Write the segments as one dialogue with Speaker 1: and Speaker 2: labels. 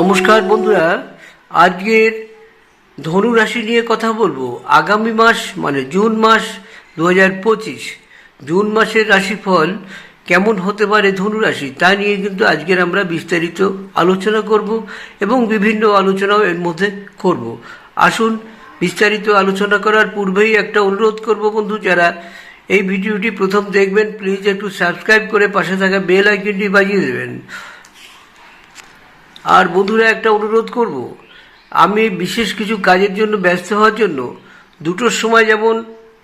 Speaker 1: নমস্কার বন্ধুরা, আজকের ধনু রাশি নিয়ে কথা বলব। আগামী মাস মানে জুন মাস দু হাজার পঁচিশ, জুন মাসের রাশিফল কেমন হতে পারে ধনু রাশি তা নিয়ে কিন্তু আজকের আমরা বিস্তারিত আলোচনা করব এবং বিভিন্ন আলোচনাও এর মধ্যে করব। আসুন বিস্তারিত আলোচনা করার পূর্বেই একটা অনুরোধ করব বন্ধু, যারা এই ভিডিওটি প্রথম দেখবেন প্লিজ একটু সাবস্ক্রাইব করে পাশে থাকা বেল আইকনটি বাজিয়ে দেবেন। আর বন্ধুরা, একটা অনুরোধ করব। আমি বিশেষ কিছু কাজের জন্য ব্যস্ত হওয়ার জন্য দুটোর সময় যেমন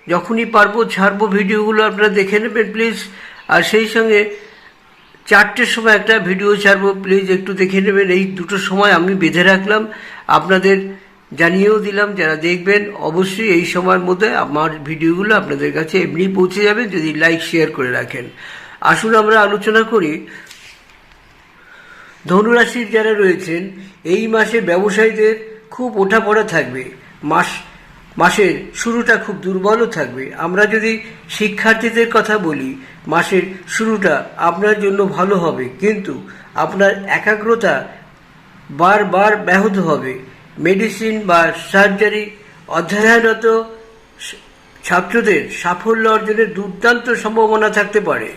Speaker 1: যখনই পারব ছাড়বো ভিডিওগুলো আপনারা দেখে নেবেন প্লিজ আর সেই সঙ্গে চারটের সময় একটা ভিডিও ছাড়বো প্লিজ একটু দেখে নেবেন। এই দুটো সময় আমি বেঁধে রাখলাম। আপনাদের জানিয়েও দিলাম, যারা দেখবেন, অবশ্যই এই সময়ের মধ্যে আমার ভিডিওগুলো আপনাদের কাছে এমনি পৌঁছে যাবে যদি লাইক শেয়ার করে রাখেন। আসুন আমরা আলোচনা করি। ধনুরাশির যারা রয়েছেন, এই মাসে ব্যবসায়ীদের খুব ওঠাপড়া থাকবে। মাস, মাসের শুরুটা খুব দুর্বলও থাকবে। আমরা যদি শিক্ষার্থীদের কথা বলি, মাসের শুরুটা আপনার জন্য ভালো হবে। কিন্তু আপনার একাগ্রতা বারবার ব্যাহত হবে। মেডিসিন বা সার্জারি অধ্যয়নরত ছাত্রদের সাফল্য অর্জনের দুর্দান্ত সম্ভাবনা থাকতে পারে।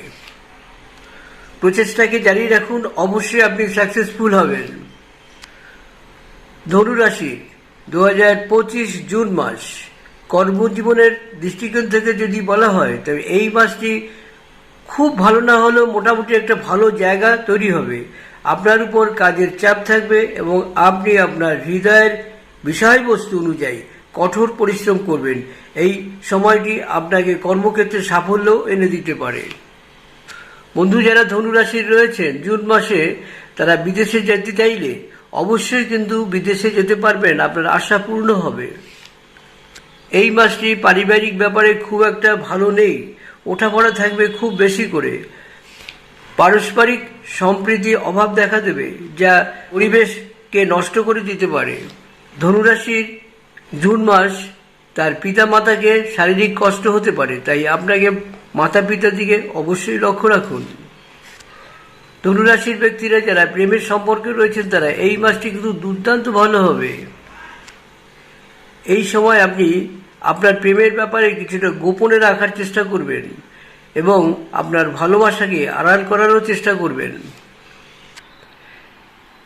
Speaker 1: প্রচেষ্টাকে জারি রাখুন, অবশ্যই আপনি সাকসেসফুল হবেন। ধনুরাশি দু হাজার পঁচিশ জুন মাস। কর্মজীবনের দৃষ্টিকোণ থেকে যদি বলা হয়, তবে এই মাসটি খুব ভালো না হলেও মোটামুটি একটা ভালো জায়গা তৈরি হবে। আপনার উপর কাজের চাপ থাকবে এবং আপনি আপনার হৃদয়ের বিষয়বস্তু অনুযায়ী কঠোর পরিশ্রম করবেন। এই সময়টি আপনাকে কর্মক্ষেত্রে সাফল্য এনে দিতে পারে। বন্ধু যারা ধনুরাশির রয়েছেন, জুন মাসে তারা বিদেশে যেতে চাইলে অবশ্যই কিন্তু বিদেশে যেতে পারবেন, আপনার আশা পূর্ণ হবে। এই মাসটি পারিবারিক ব্যাপারে খুব একটা ভালো নেই, ওঠাপড়া থাকবে খুব বেশি করে। পারস্পরিক সম্প্রীতি অভাব দেখা দেবে, যা পরিবেশকে নষ্ট করে দিতে পারে। ধনুরাশির জুন মাস তার পিতা মাতাকে শারীরিক কষ্ট হতে পারে, তাই আপনাকে মাতা পিতার দিকে অবশ্যই লক্ষ্য রাখুন। ধনুরাশির ব্যক্তিরা যারা প্রেমের সম্পর্কে রয়েছেন, তারা এই মাসটি কিন্তু দুর্দান্ত ভালো হবে। এই সময় আপনি আপনার প্রেমের ব্যাপারে কিছুটা গোপনে রাখার চেষ্টা করবেন এবং আপনার ভালোবাসাকে আড়াল করারও চেষ্টা করবেন।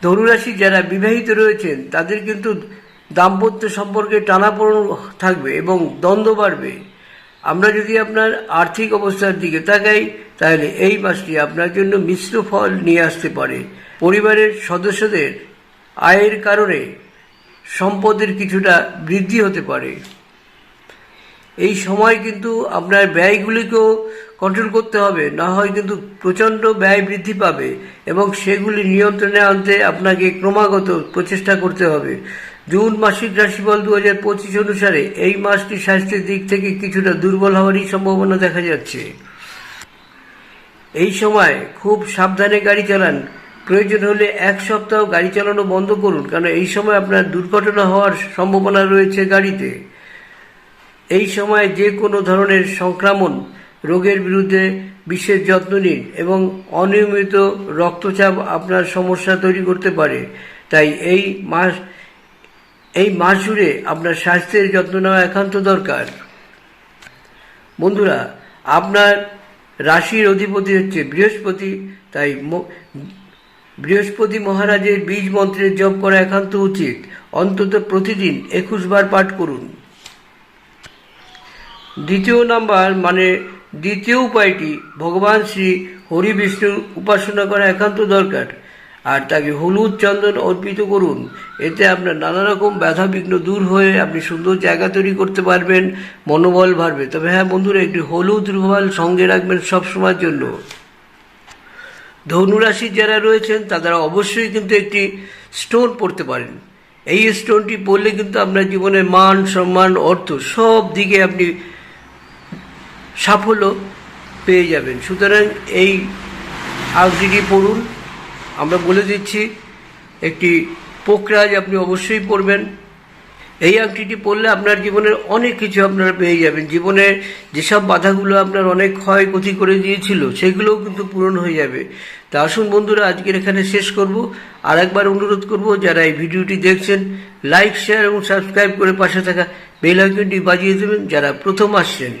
Speaker 1: ধনুরাশি যারা বিবাহিত রয়েছেন, তাদের কিন্তু দাম্পত্য সম্পর্কে টানাপোড়ন থাকবে এবং দ্বন্দ্ব বাড়বে। আমরা যদি আপনার আর্থিক অবস্থার দিকে তাকাই, তাহলে এই মাসটি আপনার জন্য মিশ্র ফল নিয়ে আসতে পারে। পরিবারের সদস্যদের আয়ের কারণে সম্পদের কিছুটা বৃদ্ধি হতে পারে। এই সময় কিন্তু আপনার ব্যয়গুলিকেও কন্ট্রোল করতে হবে, না হয় কিন্তু প্রচণ্ড ব্যয় বৃদ্ধি পাবে এবং সেগুলি নিয়ন্ত্রণে আনতে আপনাকে ক্রমাগত প্রচেষ্টা করতে হবে। জুন মাসিক রাশিফল দু হাজার পঁচিশ অনুসারে এই মাসটি স্বাস্থ্যের দিক থেকে কিছুটা দুর্বল হওয়ারই সম্ভাবনা দেখা যাচ্ছে। এই সময় খুব সাবধানে গাড়ি চালান। প্রয়োজন হলে এক সপ্তাহ গাড়ি চালানো বন্ধ করুন, কারণ এই সময় আপনার দুর্ঘটনা হওয়ার সম্ভাবনা রয়েছে গাড়িতে। এই সময় যে কোনো ধরনের সংক্রমণ রোগের বিরুদ্ধে বিশেষ যত্ন নিন এবং অনিয়মিত রক্তচাপ আপনার সমস্যা তৈরি করতে পারে। তাই এই মাস এই মাস জুড়ে আপনার স্বাস্থ্যের যত্ন নেওয়া একান্ত দরকার। বন্ধুরা, আপনার রাশির অধিপতি হচ্ছে বৃহস্পতি, তাই বৃহস্পতি মহারাজের বীজ মন্ত্রের জপ করা একান্ত উচিত। অন্তত প্রতিদিন একুশ বার পাঠ করুন। দ্বিতীয় নাম্বার মানে দ্বিতীয় উপায়টি, ভগবান শ্রী হরি বিষ্ণুর উপাসনা করা একান্ত দরকার। আর তাকে হলুদ চন্দন অর্পিত করুন। এতে আপনার নানা রকম বাধা বিঘ্ন দূর হয়ে আপনি সুন্দর জায়গা তৈরি করতে পারবেন, মনোবল বাড়বে। তবে হ্যাঁ বন্ধুরা, একটি হলুদ রুমাল সঙ্গে রাখবেন সব সময়ের জন্য। ধনুরাশির যারা রয়েছেন, তারা অবশ্যই কিন্তু একটি স্টোন পড়তে পারেন। এই স্টোনটি পড়লে কিন্তু আপনার জীবনের মান, সম্মান, অর্থ সব দিকে আপনি সাফল্য পেয়ে যাবেন। সুতরাং এই আংটিটি পড়ুন। আমরা বলে দিচ্ছি, একটি পোকরাজ আপনি অবশ্যই পড়বেন। এই আংটিটি পড়লে আপনার জীবনের অনেক কিছু আপনারা পেয়ে যাবেন। জীবনের যেসব বাধাগুলো আপনার অনেক ক্ষয়ক্ষতি করে দিয়েছিল, সেগুলোও কিন্তু পূরণ হয়ে যাবে। তা আসুন বন্ধুরা, আজকের এখানে শেষ করব। আর একবার অনুরোধ করব, যারা এই ভিডিওটি দেখছেন, লাইক, শেয়ার এবং সাবস্ক্রাইব করে পাশে থাকা বেল আইকনটি বাজিয়ে দেবেন, যারা প্রথম আসছেন।